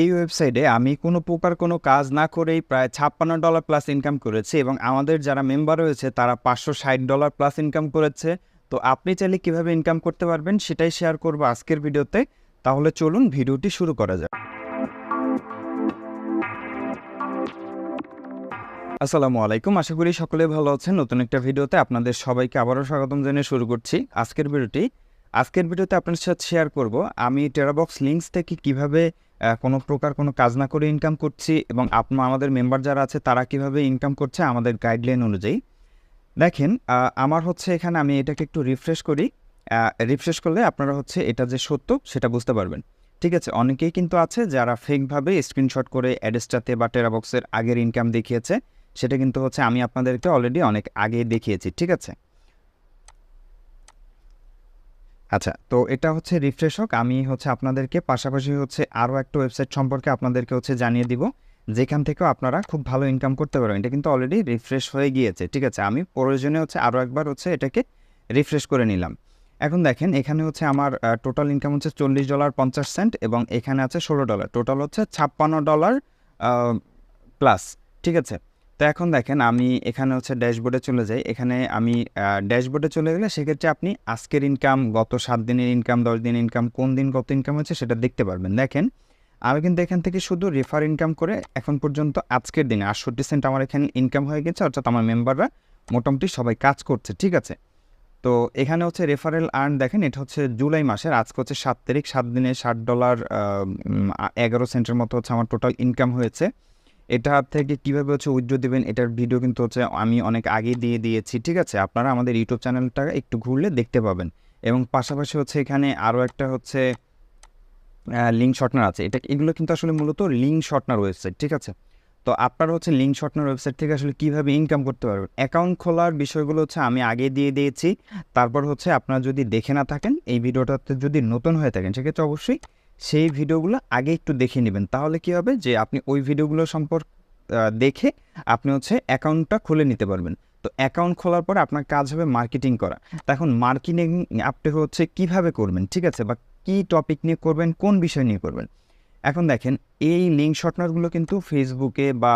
এই ওয়েবসাইটে আমি কোনো প্রকার কোনো কাজ না করেই প্রায় ছাপ্পান্ন ডলার প্লাস ইনকাম করেছি এবং আমাদের যারা মেম্বার রয়েছে তারা পাঁচশো ষাট ডলার প্লাস ইনকাম করেছে। তো আপনি চাইলে কীভাবে ইনকাম করতে পারবেন সেটাই শেয়ার করব আজকের ভিডিওতে। তাহলে চলুন ভিডিওটি শুরু করা যাক। আসসালামু আলাইকুম, আশা করি সকলে ভালো আছেন। নতুন একটা ভিডিওতে আপনাদের সবাইকে আবারও স্বাগতম জানিয়ে শুরু করছি আজকের ভিডিওটি। আজকের ভিডিওতে আপনার সাথে শেয়ার করব আমি টেরাবক্স লিঙ্কস থেকে কীভাবে কোনো প্রকার কোনো কাজ না করে ইনকাম করছি এবং আপনার আমাদের মেম্বার যারা আছে, তারা কীভাবে ইনকাম করছে আমাদের গাইডলাইন অনুযায়ী। দেখেন আমার হচ্ছে এখানে আমি এটাকে একটু রিফ্রেশ করি। রিফ্রেশ করলে আপনারা হচ্ছে এটা যে সত্য, সেটা বুঝতে পারবেন। ঠিক আছে, অনেকেই কিন্তু আছে যারা ফেকভাবে স্ক্রিনশট করে অ্যাডেসটাতে বা টেরাবক্সের আগের ইনকাম দেখিয়েছে, সেটা কিন্তু হচ্ছে আমি আপনাদেরকে অলরেডি অনেক আগে দেখিয়েছি, ঠিক আছে? আচ্ছা তো এটা হচ্ছে রিফ্রেশ হোক। আমি হচ্ছে আপনাদেরকে পাশাপাশি হচ্ছে আরও একটা ওয়েবসাইট সম্পর্কে আপনাদেরকে হচ্ছে জানিয়ে দিব, যেখান থেকেও আপনারা খুব ভালো ইনকাম করতে পারবেন। এটা কিন্তু অলরেডি রিফ্রেশ হয়ে গিয়েছে, ঠিক আছে? আমি প্রয়োজনে হচ্ছে আরও একবার হচ্ছে এটাকে রিফ্রেশ করে নিলাম। এখন দেখেন, এখানে হচ্ছে আমার টোটাল ইনকাম হচ্ছে চল্লিশ ডলার পঞ্চাশ সেন্ট এবং এখানে আছে ষোলো ডলার। টোটাল হচ্ছে ছাপ্পান্ন ডলার প্লাস ঠিক আছে? তো এখন দেখেন আমি এখানে হচ্ছে ড্যাশবোর্ডে চলে যাই। এখানে আমি ড্যাশবোর্ডে চলে গেলে সেক্ষেত্রে আপনি আজকের ইনকাম গত সাত দিনের ইনকাম দশ দিনের ইনকাম কোন দিন কত ইনকাম হচ্ছে সেটা দেখতে পারবেন। দেখেন, আমি কিন্তু এখান থেকে শুধু রেফার ইনকাম করে এখন পর্যন্ত আজকের দিনে আটষট্টি সেন্ট আমার এখানে ইনকাম হয়ে গেছে, অর্থাৎ আমার মেম্বাররা মোটামুটি সবাই কাজ করছে, ঠিক আছে? তো এখানে হচ্ছে রেফারেল আর্ন দেখেন, এটা হচ্ছে জুলাই মাসের, আজকে হচ্ছে সাত তারিখ, সাত দিনে ষাট ডলার এগারো সেন্টের মতো হচ্ছে আমার টোটাল ইনকাম হয়েছে। এটা থেকে কীভাবে হচ্ছে উইথড্র দেবেন, এটার ভিডিও কিন্তু হচ্ছে আমি অনেক আগে দিয়ে দিয়েছি, ঠিক আছে? আপনারা আমাদের ইউটিউব চ্যানেলটা একটু ঘুরলে দেখতে পাবেন। এবং পাশাপাশি হচ্ছে এখানে আরও একটা হচ্ছে লিঙ্ক শর্টনার আছে। এটা এগুলো কিন্তু আসলে মূলত লিঙ্ক শর্টনার ওয়েবসাইট ঠিক আছে? তো আপনারা হচ্ছে লিঙ্ক শর্টনার ওয়েবসাইট থেকে আসলে কীভাবে ইনকাম করতে পারবেন? অ্যাকাউন্ট খোলার বিষয়গুলো হচ্ছে আমি আগে দিয়ে দিয়েছি। তারপর হচ্ছে আপনারা যদি দেখে না থাকেন, এই ভিডিওটাতে যদি নতুন হয়ে থাকেন, সেক্ষেত্রে অবশ্যই সেই ভিডিওগুলো আগে একটু দেখে নেবেন। তাহলে কি হবে যে আপনি ওই ভিডিওগুলো সম্পর্ক দেখে আপনি হচ্ছে অ্যাকাউন্টটা খুলে নিতে পারবেন। তো অ্যাকাউন্ট খোলার পর আপনার কাজ হবে মার্কেটিং করা। এখন মার্কেটিং আপনি হচ্ছে কীভাবে করবেন, ঠিক আছে? বা কি টপিক নিয়ে করবেন, কোন বিষয় নিয়ে করবেন? এখন দেখেন, এই লিঙ্ক শর্টনারগুলো কিন্তু ফেসবুকে বা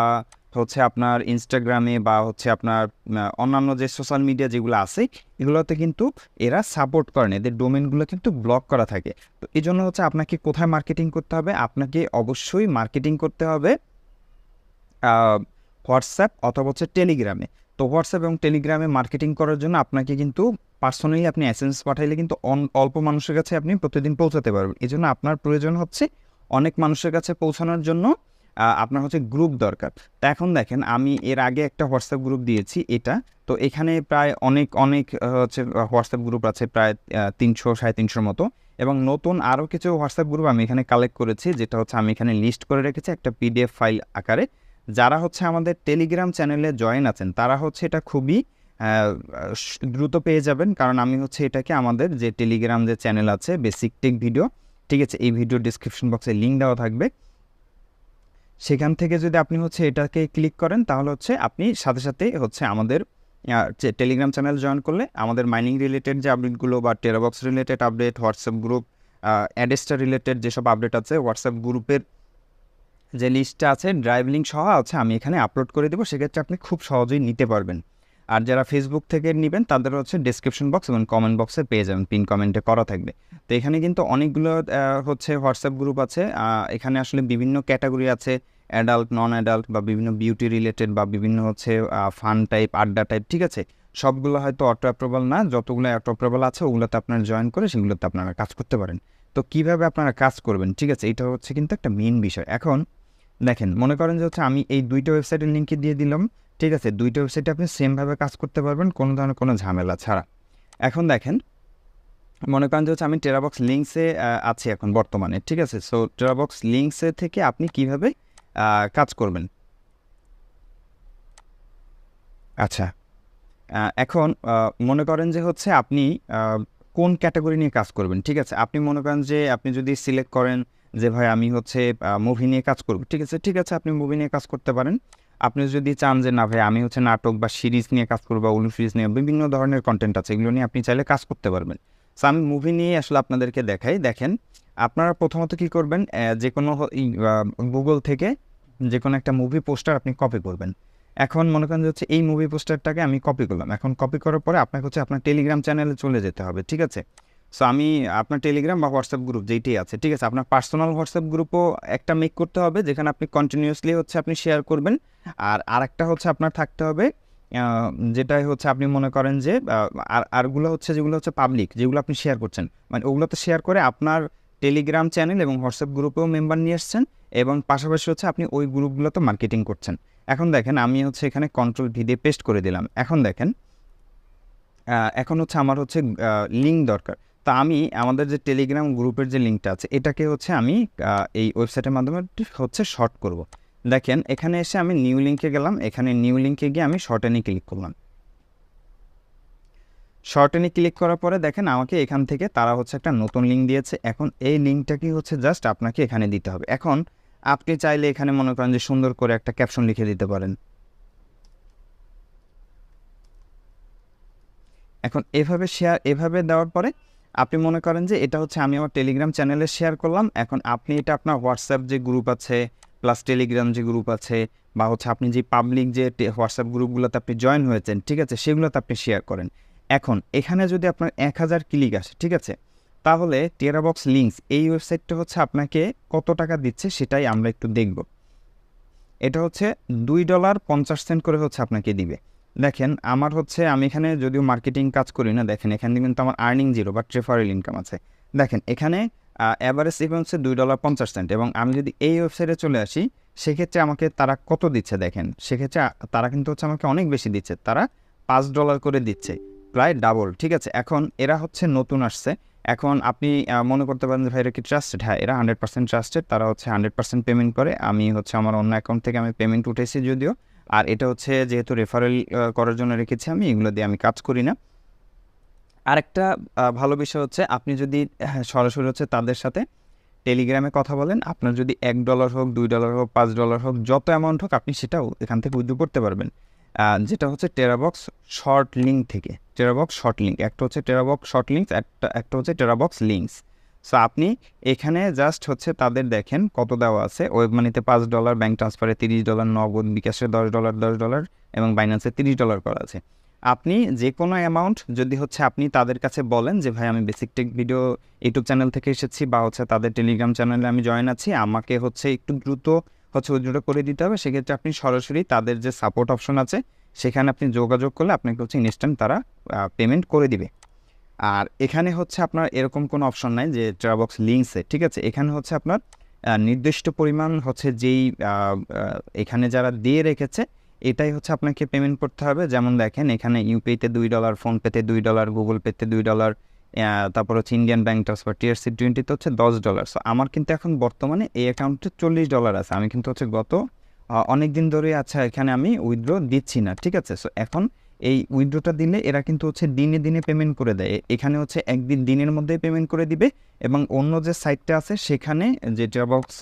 হচ্ছে আপনার ইনস্টাগ্রামে বা হচ্ছে আপনার অন্যান্য যে সোশ্যাল মিডিয়া যেগুলো আছে, এগুলোতে কিন্তু এরা সাপোর্ট করেন। এদের ডোমেনগুলো কিন্তু ব্লক করা থাকে। তো এই জন্য হচ্ছে আপনাকে কোথায় মার্কেটিং করতে হবে? আপনাকে অবশ্যই মার্কেটিং করতে হবে হোয়াটসঅ্যাপ অথবা হচ্ছে টেলিগ্রামে তো হোয়াটসঅ্যাপ এবং টেলিগ্রামে মার্কেটিং করার জন্য আপনাকে কিন্তু পার্সোনালি আপনি অ্যাসেন্স পাঠাইলে কিন্তু অল্প মানুষের কাছে আপনি প্রতিদিন পৌঁছাতে পারবেন। এই জন্য আপনার প্রয়োজন হচ্ছে অনেক মানুষের কাছে পৌঁছানোর জন্য আপনার হচ্ছে গ্রুপ দরকার। তো এখন দেখেন, আমি এর আগে একটা হোয়াটসঅ্যাপ গ্রুপ দিয়েছি এটা। তো এখানে প্রায় অনেক অনেক হচ্ছে হোয়াটসঅ্যাপ গ্রুপ আছে প্রায় তিনশো, সাড়ে তিনশোর মতো। এবং নতুন আরও কিছু হোয়াটসঅ্যাপ গ্রুপ আমি এখানে কালেক্ট করেছি, যেটা হচ্ছে আমি এখানে লিস্ট করে রেখেছি একটা পিডিএফ ফাইল আকারে। যারা হচ্ছে আমাদের টেলিগ্রাম চ্যানেলে জয়েন আছেন, তারা হচ্ছে এটা খুবই দ্রুত পেয়ে যাবেন। কারণ আমি হচ্ছে এটাকে আমাদের যে টেলিগ্রাম যে চ্যানেল আছে বেসিক টেক ভিডিও ঠিক আছে? এই ভিডিও ডিসক্রিপশন বক্সে লিঙ্ক দেওয়া থাকবে। সেখান থেকে যদি আপনি হচ্ছে এটাকে ক্লিক করেন, তাহলে হচ্ছে আপনি সাথে সাথে হচ্ছে আমাদের যে টেলিগ্রাম চ্যানেল জয়েন করলে আমাদের মাইনিং রিলেটেড যে আপডেটগুলো বা TeraBox related update WhatsApp group অ্যাডেস্টার related যেসব আপডেট আছে হোয়াটসঅ্যাপ গ্রুপের যে লিস্টটা আছে ড্রাইভ লিঙ্ক সহ আছে আমি এখানে আপলোড করে দেবো। সেক্ষেত্রে আপনি খুব সহজেই নিতে পারবেন। আর যারা ফেসবুক থেকে নেবেন, তাদের হচ্ছে ডিসক্রিপশন বক্স এবং কমেন্ট বক্সে পেয়ে যাবেন পিন কমেন্টে করা থাকবে। তো এখানে কিন্তু অনেকগুলো হচ্ছে হোয়াটসঅ্যাপ গ্রুপ আছে। এখানে আসলে বিভিন্ন ক্যাটাগরি আছে অ্যাডাল্ট নন অ্যাডাল্ট বা বিভিন্ন বিউটি রিলেটেড বা বিভিন্ন হচ্ছে ফান টাইপ আড্ডা টাইপ ঠিক আছে? সবগুলো হয়তো অটো অ্যাপ্রুভাল না, যতগুলো অটো অ্যাপ্রুভাল আছে, ওগুলোতে আপনারা জয়েন করে সেগুলোতে আপনারা কাজ করতে পারেন। তো কীভাবে আপনারা কাজ করবেন, ঠিক আছে? এটা হচ্ছে কিন্তু একটা মেন বিষয়। এখন দেখেন, মনে করেন যে হচ্ছে আমি এই দুইটা ওয়েবসাইটের লিঙ্কে দিয়ে দিলাম, ঠিক আছে? দুইটা ওয়েবসাইটে আপনি সেমভাবে কাজ করতে পারবেন, কোনো ধরনের কোনো ঝামেলা ছাড়া। এখন দেখেন, মনে করেন যে হচ্ছে আমি টেরাবক্স লিঙ্কসে আছি এখন বর্তমানে, ঠিক আছে? সো টেরাবক্স লিঙ্কসে থেকে আপনি কীভাবে কাজ করবেন? আচ্ছা এখন মনে করেন যে হচ্ছে আপনি কোন ক্যাটাগরি নিয়ে কাজ করবেন, ঠিক আছে? আপনি মনে করেন যে আপনি যদি সিলেক্ট করেন যে, ভাই, আমি হচ্ছে মুভি নিয়ে কাজ করব। ঠিক আছে ঠিক আছে, আপনি মুভি নিয়ে কাজ করতে পারেন। আপনি যদি চান যে, না, ভাই, আমি হচ্ছে নাটক বা সিরিজ নিয়ে কাজ করব বা উলু সিরিজ নিয়ে, বিভিন্ন ধরনের কন্টেন্ট আছে, এগুলো নিয়ে আপনি চাইলে কাজ করতে পারবেন। সো আমি মুভি নিয়ে আসলে আপনাদেরকে দেখাই। দেখেন, আপনারা প্রথমত কি করবেন যে কোনো গুগল থেকে যে কোনো একটা মুভি পোস্টার আপনি কপি করবেন। এখন মনে করেন যে, হচ্ছে এই মুভি পোস্টারটাকে আমি কপি করলাম। এখন কপি করার পরে আপনাকে হচ্ছে আপনার টেলিগ্রাম চ্যানেলে চলে যেতে হবে, ঠিক আছে? সো আমি আপনার টেলিগ্রাম বা হোয়াটসঅ্যাপ গ্রুপ যেইটাই আছে, ঠিক আছে? আপনার পার্সোনাল হোয়াটসঅ্যাপ গ্রুপও একটা মেক করতে হবে, যেখানে আপনি কন্টিনিউয়াসলি হচ্ছে আপনি শেয়ার করবেন। আর আরেকটা হচ্ছে আপনার থাকতে হবে যেটাই হচ্ছে আপনি মনে করেন যে আর, আরগুলো হচ্ছে যেগুলো হচ্ছে পাবলিক যেগুলো আপনি শেয়ার করছেন। মানে ওগুলোতে শেয়ার করে আপনার টেলিগ্রাম চ্যানেল এবং হোয়াটসঅ্যাপ গ্রুপেও মেম্বার নিয়ে এসছেন এবং পাশাপাশি হচ্ছে আপনি ওই গ্রুপগুলোতে মার্কেটিং করছেন। এখন দেখেন, আমি হচ্ছে এখানে কন্ট্রোল ভি দিয়ে পেস্ট করে দিলাম। এখন দেখেন এখন হচ্ছে আমার হচ্ছে লিঙ্ক দরকার। তা আমি আমাদের যে টেলিগ্রাম গ্রুপের যে লিঙ্কটা আছে, এটাকে হচ্ছে আমি এই ওয়েবসাইটের মাধ্যমে হচ্ছে শর্ট করব। দেখেন, এখানে এসে আমি নিউ লিঙ্কে গেলাম, এখানে নিউ লিঙ্কে গিয়ে আমি শর্টেনে ক্লিক করলাম। শর্টেনে ক্লিক করার পরে দেখেন, আমাকে এখান থেকে তারা হচ্ছে একটা নতুন লিঙ্ক দিয়েছে। এখন এই লিঙ্কটা কি হচ্ছে জাস্ট আপনাকে এখানে দিতে হবে। এখন আপনি চাইলে এখানে মনে করেন যে সুন্দর করে একটা ক্যাপশন লিখে দিতে পারেন। এখন এভাবে শেয়ার এভাবে দেওয়ার পরে আপনি মনে করেন যে এটা হচ্ছে আমি আমার টেলিগ্রাম চ্যানেলে শেয়ার করলাম, এখন আপনি এটা আপনার হোয়াটসঅ্যাপ যে গ্রুপ আছে প্লাস টেলিগ্রাম যে গ্রুপ আছে, বা হচ্ছে আপনি যে পাবলিক যে হোয়াটসঅ্যাপ গ্রুপগুলোতে আপনি জয়েন হয়েছেন, ঠিক আছে? সেগুলোতে আপনি শেয়ার করেন। এখন, এখানে যদি আপনার এক হাজার ক্লিক আসে, ঠিক আছে? তাহলে টেরাবক্স লিঙ্কস এই ওয়েবসাইটটা হচ্ছে আপনাকে কত টাকা দিচ্ছে সেটাই আমরা একটু দেখব। এটা হচ্ছে দুই ডলার পঞ্চাশ সেন্ট করে হচ্ছে আপনাকে দিবে। দেখেন, আমার হচ্ছে আমি এখানে যদিও মার্কেটিং কাজ করি না, দেখেন, এখানে কিন্তু আমার আর্নিং জিরো বা ট্রেফারেল ইনকাম আছে। দেখেন, এখানে অ্যাভারেজ ইভেন হচ্ছে দুই ডলার পঞ্চাশ সেন্ট এবং আমি যদি এই ওয়েবসাইটে চলে আসি, সেক্ষেত্রে আমাকে তারা কত দিচ্ছে দেখেন? সেক্ষেত্রে তারা কিন্তু হচ্ছে আমাকে অনেক বেশি দিচ্ছে। তারা পাঁচ ডলার করে দিচ্ছে, প্রায় ডাবল ঠিক আছে? এখন এরা হচ্ছে নতুন আসছে। এখন আপনি মনে করতে পারেন যে, ভাই, এরা কি ট্রাস্টেড হ্যাঁ এরা হান্ড্রেড পার্সেন্ট ট্রাস্টেড তারা হচ্ছে হান্ড্রেড পার্সেন্ট পেমেন্ট করে। আমি হচ্ছে আমার অন্য অ্যাকাউন্ট থেকে আমি পেমেন্ট উঠেছি যদিও। আর এটা হচ্ছে যেহেতু রেফারেল করার জন্য রেখেছি আমি এগুলো দিয়ে আমি কাজ করি না। আরেকটা ভালো বিষয় হচ্ছে আপনি যদি হ্যাঁ, সরাসরি হচ্ছে তাদের সাথে টেলিগ্রামে কথা বলেন আপনার যদি এক ডলার হোক দুই ডলার হোক পাঁচ ডলার হোক যত অ্যামাউন্ট হোক আপনি সেটাও এখান থেকে উইথড্র করতে পারবেন। যেটা হচ্ছে টেরাবক্স শর্ট লিঙ্ক থেকে। টেরাবক্স শর্ট লিঙ্ক একটা হচ্ছে টেরাবক্স শর্ট লিঙ্কস একটা একটা হচ্ছে টেরাবক্স লিঙ্কস সো আপনি এখানে জাস্ট হচ্ছে তাদের দেখেন কত দেওয়া আছে। ওয়েব মানিতে পাঁচ ডলার ব্যাঙ্ক ট্রান্সফারে তিরিশ ডলার নগদ বিকাশে দশ ডলার দশ ডলার এবং বাইন্যান্সে তিরিশ ডলার করা আছে। আপনি যে কোনো অ্যামাউন্ট যদি হচ্ছে আপনি তাদের কাছে বলেন যে, ভাই, আমি basic tech video YouTube channel থেকে এসেছি বা হচ্ছে তাদের টেলিগ্রাম চ্যানেলে আমি জয়েন আছি, আমাকে হচ্ছে একটু দ্রুত হচ্ছে উইথড্র করে দিতে হবে। সেক্ষেত্রে আপনি সরাসরি তাদের যে সাপোর্ট অপশন আছে, সেখানে আপনি যোগাযোগ করলে আপনাকে হচ্ছে ইনস্ট্যান্ট তারা পেমেন্ট করে দিবে। আর এখানে হচ্ছে আপনার এরকম কোনো অপশন নাই যে ট্রাবক্স লিঙ্কসে ঠিক আছে? এখানে হচ্ছে আপনার নির্দিষ্ট পরিমাণ হচ্ছে যেই এখানে যারা দিয়ে রেখেছে, এটাই হচ্ছে আপনাকে পেমেন্ট করতে হবে। যেমন দেখেন, এখানে ইউপিআইতে দুই ডলার ফোনপেতে দুই ডলার গুগল পেতে দুই ডলার তারপর হচ্ছে ইন্ডিয়ান ব্যাংক ট্রান্সফার টিআরসি টোয়েন্টিতে হচ্ছে দশ ডলার সো আমার কিন্তু এখন বর্তমানে এই অ্যাকাউন্টে চল্লিশ ডলার আছে। আমি কিন্তু হচ্ছে গত অনেক দিন ধরে আচ্ছা এখানে আমি উইথড্র দিচ্ছি না, ঠিক আছে? সো এখন এই উইথড্রোটা দিলে এরা কিন্তু হচ্ছে দিনে দিনে পেমেন্ট করে দেয়। এখানে হচ্ছে একদিন দিনের মধ্যে পেমেন্ট করে দিবে এবং অন্য যে সাইটটা আছে সেখানে যে ড্রাবক্স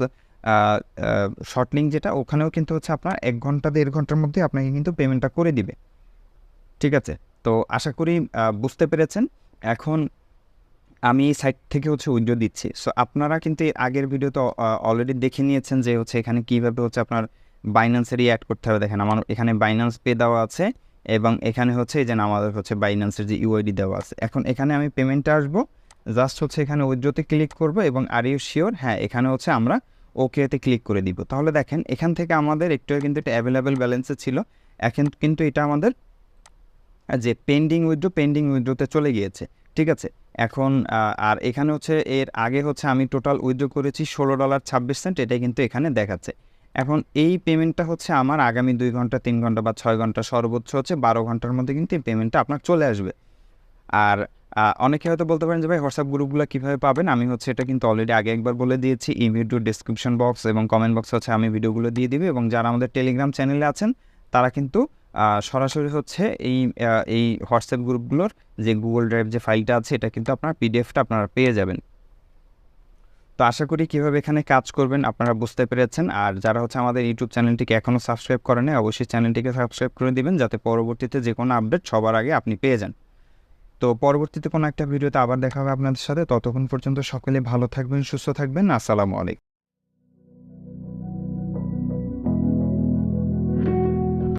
শর্ট লিঙ্ক যেটা, ওখানেও কিন্তু হচ্ছে আপনার এক ঘণ্টা, দেড় ঘণ্টার মধ্যে আপনাকে কিন্তু পেমেন্টটা করে দিবে। ঠিক আছে? তো আশা করি বুঝতে পেরেছেন। এখন আমি এই সাইট থেকে হচ্ছে উইথড্র দিচ্ছি। সো আপনারা কিন্তু আগের ভিডিওতে অলরেডি দেখে নিয়েছেন যে হচ্ছে এখানে কীভাবে হচ্ছে আপনার বাইন্যান্সেরই অ্যাড করতে হবে। দেখেন আমার এখানে বাইন্যান্স পে দেওয়া আছে। এবং এখানে হচ্ছে এই যে আমাদের হচ্ছে বাইন্যান্সের যে ইউআইডি দেওয়া আছে। এখন এখানে আমি পেমেন্টে আসব। জাস্ট হচ্ছে এখানে উইথড্রোতে ক্লিক করব এবং আর ইউ শিওর হ্যাঁ এখানে হচ্ছে আমরা ওকেতে ক্লিক করে দিব। তাহলে দেখেন, এখান থেকে আমাদের একটু কিন্তু এটা অ্যাভেলেবেল ব্যালেন্সে ছিল। এখন কিন্তু এটা আমাদের যে পেন্ডিং উইথড্রো পেন্ডিং উইথড্রোতে চলে গিয়েছে। ঠিক আছে? এখন আর এখানে হচ্ছে এর আগে হচ্ছে আমি টোটাল উইথড্রো করেছি ষোলো ডলার ছাব্বিশ সেন্ট এটাই কিন্তু এখানে দেখাচ্ছে। এখন এই পেমেন্টটা হচ্ছে আমার আগামী দুই ঘণ্টা, তিন ঘণ্টা বা ছয় ঘণ্টা সর্বোচ্চ হচ্ছে বারো ঘণ্টার মধ্যে কিন্তু এই পেমেন্টটা আপনার চলে আসবে। আর অনেকে হয়তো বলতে পারেন যে, ভাই হোয়াটসঅ্যাপ গ্রুপগুলো কীভাবে পাবেন? আমি হচ্ছে এটা কিন্তু অলরেডি আগে একবার বলে দিয়েছি। এই ভিডিও ডিসক্রিপশন বক্স এবং কমেন্ট বক্স হচ্ছে আমি ভিডিওগুলো দিয়ে দিবি এবং যারা আমাদের টেলিগ্রাম চ্যানেলে আছেন, তারা কিন্তু সরাসরি হচ্ছে এই এই হোয়াটসঅ্যাপ গ্রুপগুলোর যে গুগল ড্রাইভ যে ফাইলটা আছে, এটা কিন্তু আপনার পিডিএফটা আপনারা পেয়ে যাবেন। তো আশা করি কীভাবে এখানে কাজ করবেন আপনারা বুঝতে পেরেছেন। আর যারা হচ্ছে আমাদের ইউটিউব চ্যানেলটিকে এখনও সাবস্ক্রাইব করেন অবশ্যই চ্যানেলটিকে সাবস্ক্রাইব করে দিবেন যাতে পরবর্তীতে যে কোনো আপডেট সবার আগে আপনি পেয়ে যান। তো পরবর্তীতে কোনো একটা ভিডিওতে আবার দেখা হবে আপনাদের সাথে। ততক্ষণ পর্যন্ত সকলে ভালো থাকবেন, সুস্থ থাকবেন। আসসালামু আলাইকুম।